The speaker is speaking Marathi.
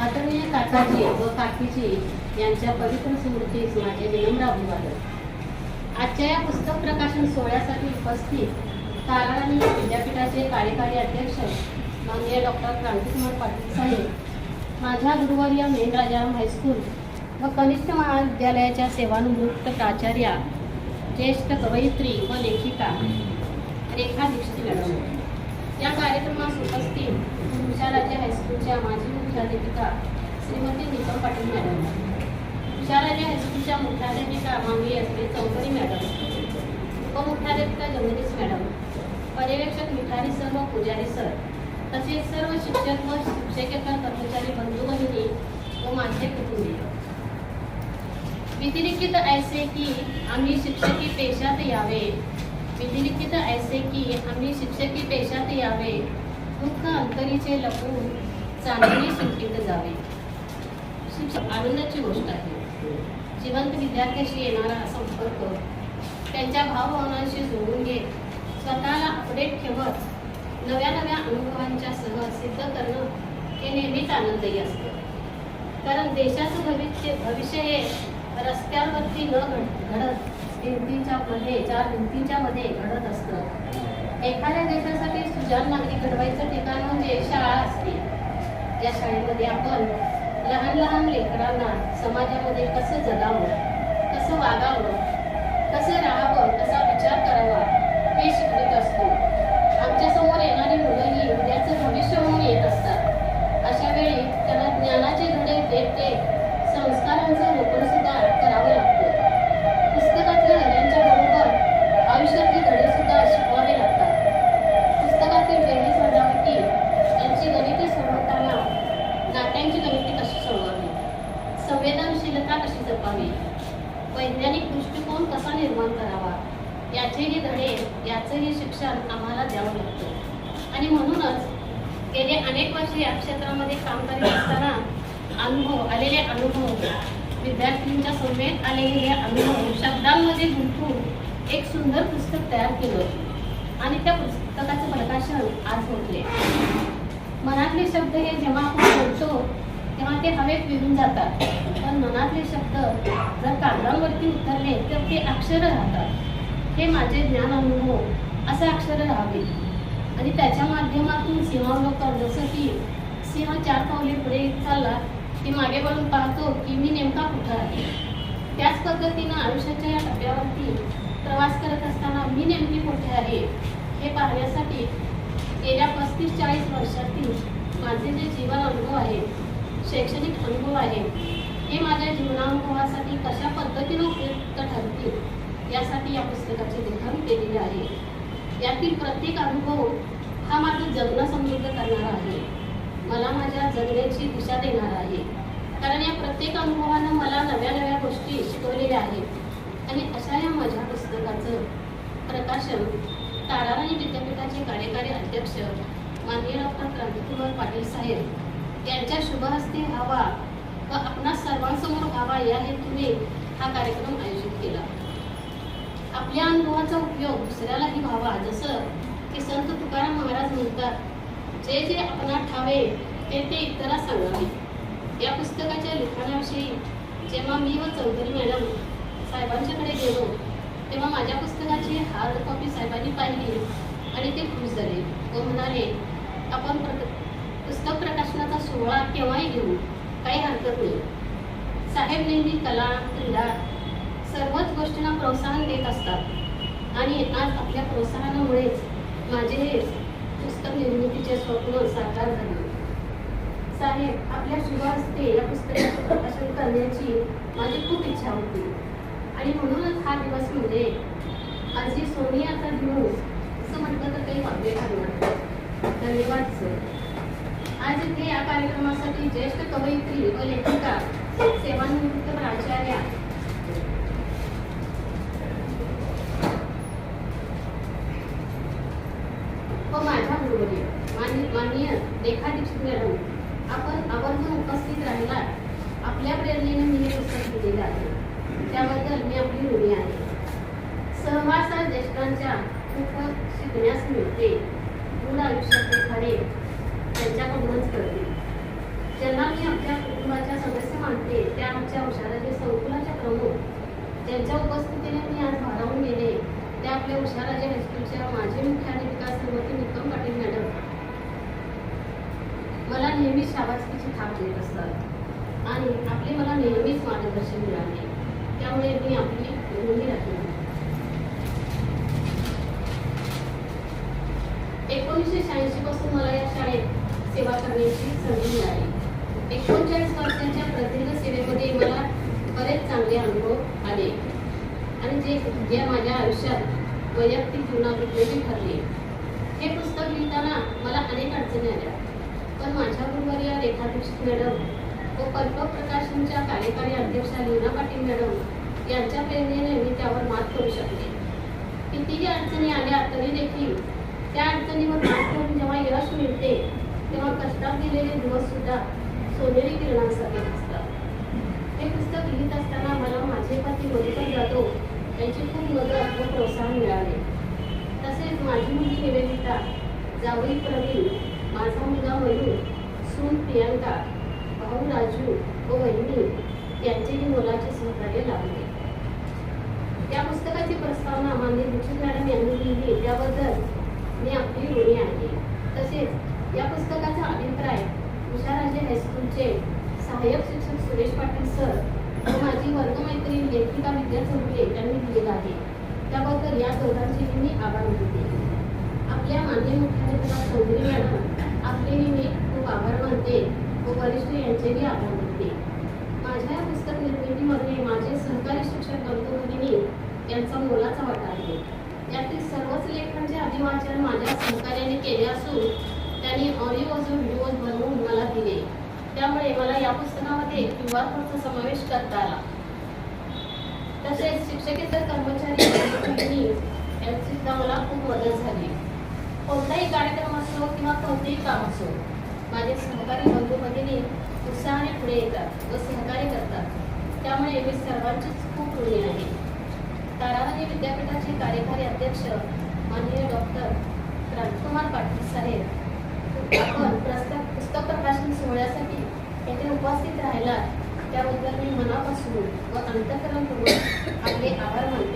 आदरणीय काकाजी व काकीजी यांच्या पवित्र स्मृतीस माझे विनम्र अभिवादन आजच्या या पुस्तक प्रकाशन सोहळ्यासाठी उपस्थित ताराराणी विद्यापीठाचे कार्यकारी अध्यक्ष माननीय डॉक्टर क्रांतिकुमार पाटील साहेब माझ्या गुरुवर्य मेन हायस्कूल व कनिष्ठ महाविद्यालयाच्या सेवानिवृत्त प्राचार्या ज्येष्ठ कवयित्री व लेखिका रेखा दीक्षित मॅडम. या कार्यक्रमास उपस्थित विशालाजी हायस्कूलच्या माजी मुख्याध्यापिका श्रीमती नीतम पाटील मॅडम. विशालाजी हायस्कूलच्या मुख्याध्यापिका माननीय एस चौधरी मॅडम. उपमुख्याध्यापिका जगदीश मॅडम पर्यवेक्षक मिठारी सर व पुजारी सर तसेच सर्व शिक्षक व शिक्षकेतर कर्मचारी बंधू भगिनी व माझे कुटुंबीय. व्यतिरिक्त ऐसे की आम्ही शिक्षकी पेशात यावे. व्यतिरिक्त ऐसे की आम्ही शिक्षकी पेशात यावे. दुःख अंतरीचे लपून चांदणे सुट्टीत जावे. शिक्षक आनंदाची गोष्ट आहे. जिवंत विद्यार्थ्याशी येणारा संपर्क त्यांच्या भावभावनांशी जोडून घेत स्वतःला अपडेट ठेवत नव्या नव्या अनुभवांच्या सह सिद्ध करणं हे नेहमीच आनंददायी असतं. कारण देशाचं भविष्य भविष्य हे रस्त्यावरती न घड- घडत भिंतीच्या मध्ये चार भिंतीच्या मध्ये घडत असतं. एखाद्या देशासाठी सुजान नागरिक घडवायचं ठिकाण म्हणजे शाळा असते. या शाळेमध्ये आपण लहान लहान लेकरांना समाजामध्ये कसं जगावं कसं वागावं कसं राहावं कसा याचेही धडे याचंही शिक्षण आम्हाला द्यावं लागतं. आणि म्हणूनच गेले अनेक वर्ष या क्षेत्रामध्ये काम करीत असताना अनुभव आलेले अनुभव विद्यार्थ्यांच्या समेत आलेले हे अनुभव शब्दांमध्ये गुंतवून एक सुंदर पुस्तक तयार केलं. आणि त्या पुस्तकाचं प्रकाशन आज होतले मनातले शब्द हे जेव्हा आपण बोलतो तेव्हा ते हवेत विरून जातात. पण मनातले शब्द जर कागदावरती उतरले तर ते अक्षर राहतात. हे माझे ज्ञान अनुभव असे अक्षर राहावे. आणि त्याच्या माध्यमातून सिंहावलोकन जसं की सिंह चार पावले पुढे चालला की मागे वळून पाहतो की मी नेमका कुठं आहे. त्याच पद्धतीनं आयुष्याच्या या टप्प्यावरती प्रवास करत असताना मी नेमकी कुठे आहे हे पाहण्यासाठी गेल्या पस्तीस चाळीस वर्षातील माझे जे जीवन अनुभव आहे शैक्षणिक अनुभव आहे हे माझ्या जीवनानुभवासाठी कशा पद्धतीने उपयुक्त ठरतील? यासाठी या पुस्तकाचे लिखाण केलेले आहे. यातील प्रत्येक अनुभव हा माझं जगणं समृद्ध करणारा आहे. मला माझ्या जगण्याची दिशा देणार आहे. कारण या प्रत्येक अनुभवानं मला नव्या नव्या गोष्टी शिकवलेल्या आहेत. आणि अशा या माझ्या पुस्तकाचं प्रकाशन ताराराणी विद्यापीठाचे कार्यकारी अध्यक्ष माननीय डॉक्टर क्रांतिकुमार पाटील साहेब यांच्या शुभहस्ते व्हावा व आपणा सर्वांसमोर व्हावा या हेतूने हा कार्यक्रम आयोजित केला. आपल्या अनुभवाचा उपयोग दुसऱ्यालाही व्हावा. जसं की संत तुकाराम महाराज म्हणतात जे जे आपणा ठावे ते ते इतरांना सांगावे. या पुस्तकाच्या लिखाणाविषयी जेव्हा मी व चौधरी मॅडम साहेबांच्याकडे गेलो तेव्हा माझ्या पुस्तकाची हार्ड कॉपी साहेबांनी पाहिली आणि ते खुश झाले व म्हणाले आपण प्रक पुस्तक प्रकाशनाचा सोहळा केव्हाही घेऊ? काही हरकत नाही. साहेब नेहमी कला क्रीडा सर्वच गोष्टींना प्रोत्साहन देत असतात. आणि आज आपल्या प्रोत्साहनामुळेच माझे हे पुस्तक निर्मितीचे स्वप्न साकार झाले. साहेब आपल्या शुभ हस्ते या पुस्तकाचे प्रकाशन करण्याची माझी खूप इच्छा होती. आणि म्हणूनच हा दिवस म्हणजे माझी सोनियाचा दिवस असं म्हटलं तर काही वाक्य ठरणार धन्यवाद सर आज इथे या कार्यक्रमासाठी ज्येष्ठ कवयित्री व लेखिका सेवानिवृत्त प्राचार्या महोदय माननीय माननीय रेखा दीक्षित मॅडम आपण आवर्जून उपस्थित राहिला आपल्या प्रेरणेने मी हे पुस्तक दिलेलं आहे त्याबद्दल मी आपली ऋणी आहे सहवासात ज्येष्ठांच्या खूप शिकण्यास मिळते मूळ आयुष्याचे खरे त्यांच्याकडूनच कळते ज्यांना मी आमच्या कुटुंबाच्या सदस्य मानते त्या आमच्या हुशाराचे संकुलाच्या प्रमुख ज्यांच्या उपस्थितीने मी आज भारावून गेले ते आपल्या हुशाराजे हायस्कूलच्या माजी विकास श्रीमती निकम पाटील मॅडम. मला नेहमीच शाबासकीची थाप देत असतात. आणि आपले मला नेहमीच मार्गदर्शन मिळाले. त्यामुळे मी आपली ऋणी राखली एकोणीसशे शहाऐंशी पासून मला या शाळेत सेवा करण्याची संधी मिळाली. एकोणचाळीस वर्षांच्या प्रदीर्घ सेवेमध्ये मला बरेच चांगले अनुभव आले. आणि जे जे माझ्या आयुष्यात वैयक्तिक जीवनात उपयोगी ठरले हे पुस्तक लिहिताना मला अनेक अडचणी आल्या. पण माझ्याबरोबर या रेखा दीक्षित मॅडम व कल्पक प्रकाशनच्या कार्यकारी अध्यक्षा लीना पाटील मॅडम यांच्या प्रेरणेने मी त्यावर मात करू शकले. कितीही अडचणी आल्या तरी देखील त्या अडचणीवर मात करून जेव्हा यश मिळते तेव्हा कष्टात दिलेले दिवस सुद्धा सोनेरी किरणांसारखे असतात हे पुस्तक लिहित असताना मला माझे पती मधुकर जाधव त्यांची खूप मदत व प्रोत्साहन मिळाले. तसेच माझी मुलगी निवेदिता जावई प्रवीण माझा मुलगा मयूर सून प्रियांका भाऊ राजू व वहिनी यांचेही मोलाचे सहकार्य लाभले. त्या पुस्तकाची प्रस्तावना माननीय दीक्षित मॅडम यांनी लिहिली. त्याबद्दल मी आपली ऋणी आहे. तसेच या पुस्तकाचा अभिप्राय उषाराजे हायस्कूलचे सहाय्यक शिक्षक सुरेश पाटील सर व माझी वर्गमैत्रीण लेखिका यांनी दिलेला आहे. त्याबद्दल या दोघांचे मी आभार मानते. आपल्या मान्य मुख्याध्यापिका चौधरी मॅडम आपलेही मी खूप आभार मानते. व वरिष्ठ यांचेही आभार मानते. माझ्या या पुस्तक निर्मितीमध्ये माझे सहकारी शिक्षक बंधुभगिनी यांचा मोलाचा वाटा आहे. यातील सर्वच लेखांचे अभिवाचन माझ्या सहकार्याने केले असून त्यांनी ऑडिओ अजून व्हिडिओज बनवून मला दिले. त्यामुळे मला या पुस्तकामध्ये क्यू आर कोडचा समावेश करता आला. तसेच शिक्षकेतर कर्मचारी भगिनी सुद्धा मला खूप मदत झाली. कोणताही कार्यक्रम असो किंवा कोणतेही काम असो माझे सहकारी बंधू भगिनी उत्साहाने पुढे येतात व सहकार्य करतात. त्यामुळे मी सर्वांचीच खूप ऋणी आहे. ताराराणी विद्यापीठाचे कार्यकारी अध्यक्ष माननीय डॉक्टर राजकुमार पाटील साहेब आपण प्रस्ताव पुस्तक प्रकाशन सोहळ्यासाठी येथे उपस्थित राहिला त्याबद्दल मी मनापासून व अंतकरणपूर्वक आपले आभार मानतो.